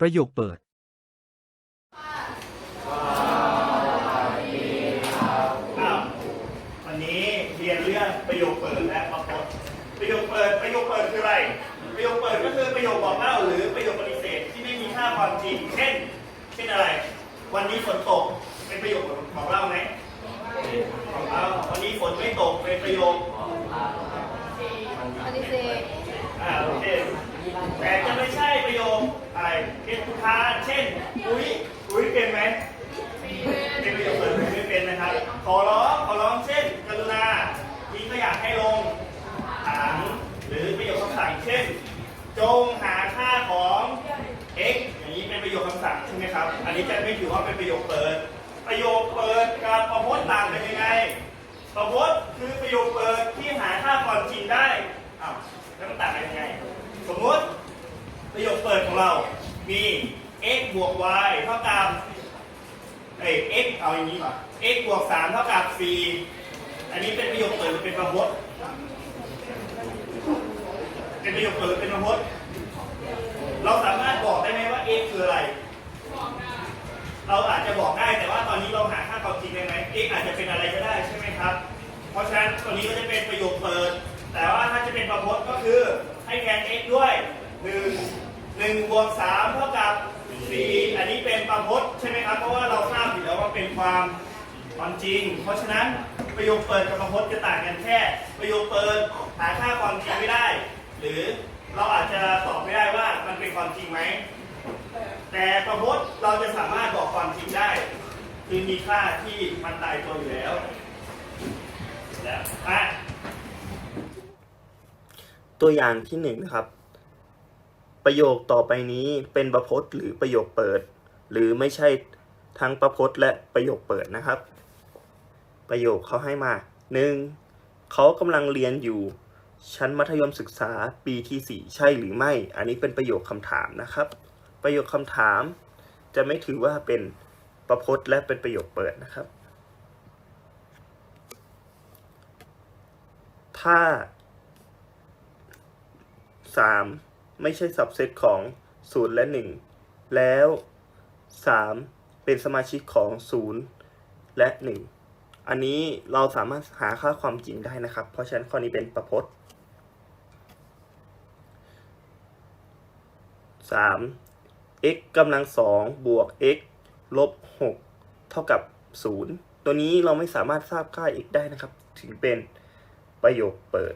ประโยคเปิดอ้าววันนี้เรียนเรื่องประโยคเปิดและประพจน์ประโยคเปิดประโยคเปิดคืออะไร ประโยคเปิดก็คือประโยคบอกเล่าหรือประโยคปฏิเสธที่ไม่มีค่าความจริง เช่น เช่นอะไร วันนี้ฝนตกเป็นประโยคบอกเล่าไหมบอกเล่าวันนี้ฝนไม่ตกเป็นประโยคปฏิเสธอ่าโอเคแต่จะไม่ใช่ประโยคอะไรเป็นทุกทานเช่น อุ้ยอุ้ยเป็นไหม เป็นประโยคเปิดเผยไม่เป็นนะครับ ขอร้อง ขอร้อง เช่น กรุณาที่ก็อยากให้ลงถังหรือประโยคคำสั่ง เช่น จงหาค่าของ x อย่างนี้เป็นประโยคคำสั่งใช่ไหมครับ อันนี้จะไม่ถือว่าเป็นประโยคเปิด ประโยคเปิดกับประพจน์ต่างกันยังไง ประพจน์คือประโยคเปิดที่หาค่าความจริงได้อ้าวแล้วมันต่างกันยังไง สมมติประโยคเปิดของเรา มี x บวก y เท่ากับเอ้ย x เอาอย่างนี้ก่อน x บวก3เท่ากับ4อันนี้เป็นประโยคเปิดหรือเป็นประพจน์ เป็นประโยคเปิดหรือเป็นประพจน์เราสามารถบอกได้ไหมว่า x คืออะไร เราอาจจะบอกได้แต่ว่าตอนนี้เราหาค่าความจริงได้ไหม x อาจจะเป็นอะไรก็ได้ใช่ไหมครับ เพราะฉะนั้นตัวนี้ก็จะเป็นประโยคเปิด แต่ว่าถ้าจะเป็นประพจน์ก็คือให้แทน x ด้วย1 1บวก3เท่ากับ4อันนี้เป็นประพจน์ใช่ไหมครับ เพราะว่าเราทราบอยู่แล้วว่าเป็นความความจริง เพราะฉะนั้นประโยคเปิดกับประพจน์จะต่างกันแค่ ประโยคเปิดหาค่าความจริงไม่ได้ หรือเราอาจจะตอบไม่ได้ว่ามันเป็นความจริงไหม แต่ประพจน์เราจะสามารถบอกความจริงได้ คือมีค่าที่มันตายตัวอยู่แล้วแล้วอะตัวอย่างที่หนึ่งนะครับ ประโยคต่อไปนี้เป็นประพจน์หรือประโยคเปิด หรือไม่ใช่ทั้งประพจน์และประโยคเปิดนะครับ ประโยคเขาให้มาหนึ่งเขากำลังเรียนอยู่ ชั้นมัธยมศึกษาปีที่ 4 ใช่หรือไม่ อันนี้เป็นประโยคคำถามนะครับ ประโยคคำถาม จะไม่ถือว่าเป็นประพจน์และเป็นประโยคเปิดนะครับ ถ้า 3 ไม่ใช่ subset ของ 0 และ 1 แล้ว 3 เป็นสมาชิกของ 0 และ 1 อันนี้เราสามารถหาค่าความจริงได้นะครับ เพราะฉะนั้นข้อนี้เป็นประพจน์3 x กำลัง2บวก x ลบ6เท่ากับ0ตัวนี้เราไม่สามารถทราบค่า x ได้นะครับ ถึงเป็นประโยคเปิด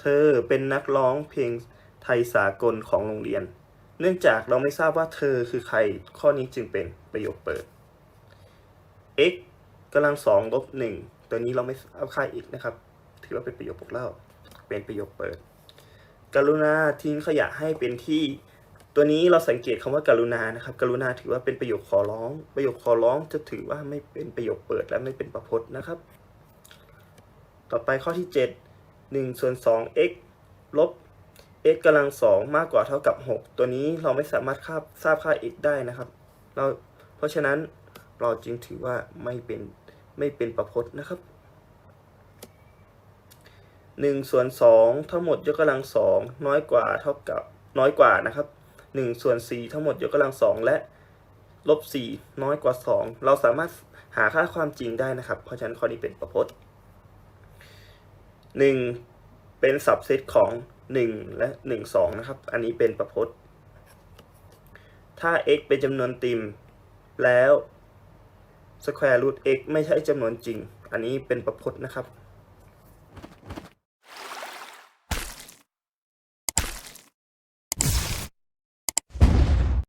เธอเป็นนักร้องเพลงไทยสากลของโรงเรียน เนื่องจากเราไม่ทราบว่าเธอคือใครข้อนี้จึงเป็นประโยคเปิด x กำลังสองลบหนึ่งตัวนี้เราไม่ทราค่า x นะครับ ถือว่าเป็นประโยคบอกเล่า เป็นประโยคเปิด กรุณาทิ้งขยะให้เป็นที่ ตัวนี้เราสังเกตคำว่ากรุณานะครับ กรุณาถือว่าเป็นประโยคขอร้อง ประโยคขอร้องจะถือว่าไม่เป็นประโยคเปิดและไม่เป็นประพจน์นะครับ ต่อไปข้อที่ 7 1ส่วน2 x ลบ x กำลัง2มากกว่าเท่ากับ 6 ตัวนี้เราไม่สามารถคาบทราบค่า x ได้นะครับ เราเพราะฉะนั้น เราจึงถือว่าไม่เป็นไม่เป็นประพจน์นะครับ1ส่วน2ทั้งหมดยกกำลัง2น้อยกว่าเท่ากับน้อยกว่านะครับ1ส่วน4ทั้งหมดยกกำลัง2และลบ4น้อยกว่า 2 เราสามารถหาค่าความจริงได้นะครับ เพราะฉะนั้นข้อนี้เป็นประพจน์หนึ่งเป็นสับเซตของหนึ่งและหนึ่งสองนะครับ อันนี้เป็นประพจน์ ถ้า x เป็นจำนวนติม แล้ว square root x ไม่ใช่จำนวนจริง อันนี้เป็นประพจน์นะครับ